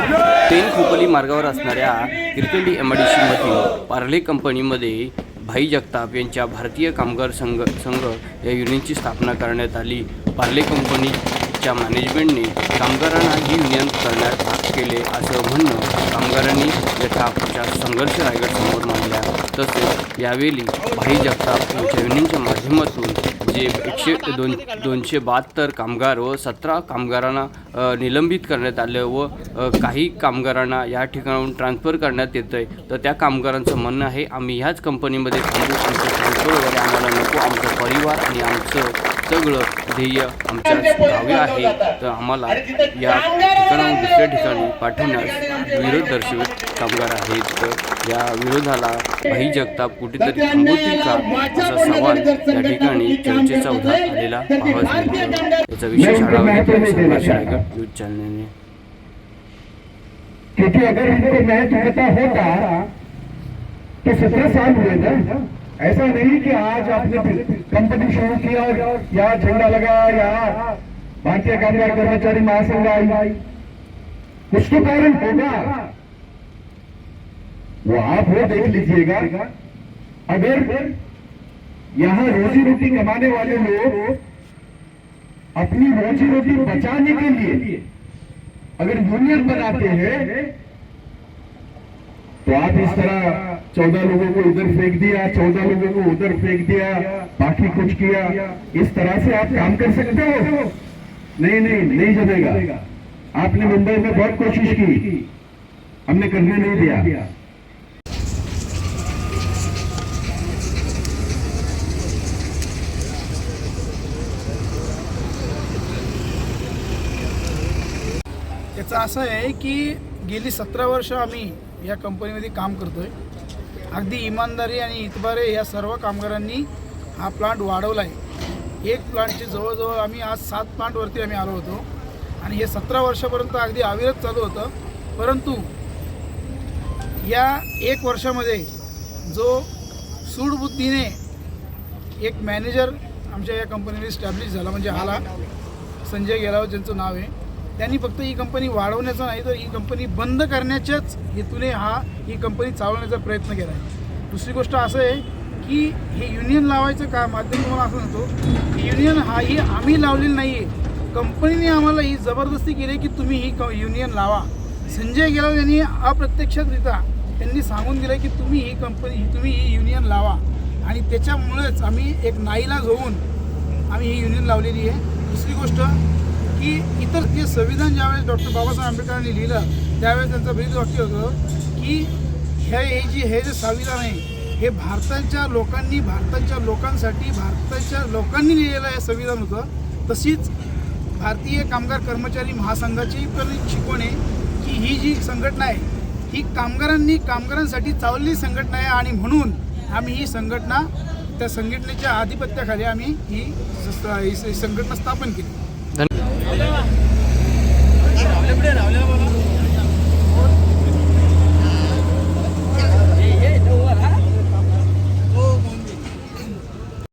Pen Khopoli मार्गावर असणाऱ्या Kirkandi M I D सीमधील पार्ले कंपनीमध्ये भाई जगताप यांच्या भारतीय कामगार संघ संघ या युनियनची स्थापना करण्यात आली. पार्ले कंपनीच्या मॅनेजमेंटने कामगारांना ही युनियन करण्यात भाग केले असं म्हणणं कामगारांनी यथाच्या संघर्ष रायगड समोर मांडल्या. तसेच यावेळी भाई जगताप यांच्या युनियनच्या माध्यमातून जे एकशे दोन दोनशे बहात्तर कामगार व सतरा कामगारांना निलंबित करण्यात आलं व काही कामगारांना या ठिकाणाहून ट्रान्सफर करण्यात येतं आहे तर त्या कामगारांचं म्हणणं आहे आम्ही ह्याच कंपनीमध्ये थांबू आमचं ट्रान्सफर वगैरे आम्हाला नको आमचं परिवार आणि आमचं सगळं ध्येय आमच्या गावी आहे. तर आम्हाला या ठिकाणाहून दुसऱ्या ठिकाणी पाठवण्यास विरोध दर्शवित कामगार आहेत. तर या विरोधाला भाई जगताप कुठेतरी थांबवतील का? असा सवाल या ठिकाणी चर्चेचा उधार आलेला पाहावा मिळतो याचा विशेष आढावा घेतला न्यूज चॅनलने. क्योंकि अगर इनको मैच पता होता तो सत्रह साल हुए ना? ऐसा नहीं कि आज आपने कंपनी शुरू किया हो, और यहाँ झंडा लगाया यहाँ भारतीय कामगार कर्मचारी महासंघ आई उसके कारण होगा। वो आप वो देख लीजिएगा। अगर यहाँ रोजी रोटी कमाने वाले लोग अपनी रोजी रोटी बचाने के लिए अगर यूनियन बनाते हैं तो आप इस तरह चौदह लोगों को इधर फेंक दिया चौदह लोगों को उधर फेंक दिया बाकी कुछ किया। इस तरह से आप काम कर सकते हो? नहीं नहीं नहीं जमेगा। आपने मुंबई में बहुत कोशिश की। हमने करने नहीं दिया। याचं असं आहे की गेली सतरा वर्ष आम्ही या कंपनीमध्ये काम करतोय. अगदी इमानदारी आणि इतबारे या सर्व कामगारांनी हा प्लांट वाढवला आहे एक प्लांटचे जवळजवळ आम्ही आज सात प्लांटवरती आम्ही आलो होतो. आणि हे सतरा वर्षापर्यंत अगदी अविरत चालू होतं. परंतु या एक वर्षामध्ये जो सूडबुद्धीने एक मॅनेजर आमच्या या कंपनीने स्टॅब्लिश झाला म्हणजे आला संजय गेलाव ज्यांचं नाव आहे. त्यांनी फक्त ही कंपनी वाढवण्याचा नाही तर ही कंपनी बंद करण्याच्याच हेतूने हा ही कंपनी चालवण्याचा प्रयत्न केला आहे. दुसरी गोष्ट असं आहे की हे युनियन लावायचं का? माध्यम तुम्हाला असं म्हणतो की युनियन हा ही आम्ही लावलेली नाही आहे कंपनीने आम्हाला ही जबरदस्ती केली की तुम्ही ही क युनियन लावा. संजय गेलाव यांनी अप्रत्यक्षरित्या त्यांनी सांगून दिलं की तुम्ही ही कंपनी तुम्ही ही युनियन लावा. आणि त्याच्यामुळेच आम्ही एक नाईलाज होऊन आम्ही ही युनियन लावलेली आहे. दुसरी गोष्ट की इतर जे संविधान ज्यावेळेस डॉक्टर बाबासाहेब आंबेडकरांनी लिहिलं त्यावेळेस त्यांचं ब्रीद वाक्य होतं की हे हे जी हे जे संविधान आहे हे भारताच्या लोकांनी भारताच्या लोकांसाठी भारताच्या लोकांनी लिहिलेलं हे संविधान होतं. तशीच भारतीय कामगार कर्मचारी महासंघाची पण शिकवण आहे की ही जी संघटना आहे ही कामगारांनी कामगारांसाठी चावलेली संघटना आहे आणि म्हणून आम्ही ही संघटना त्या संघटनेच्या आधिपत्याखाली आम्ही ही संघटना स्थापन केली. Thank you.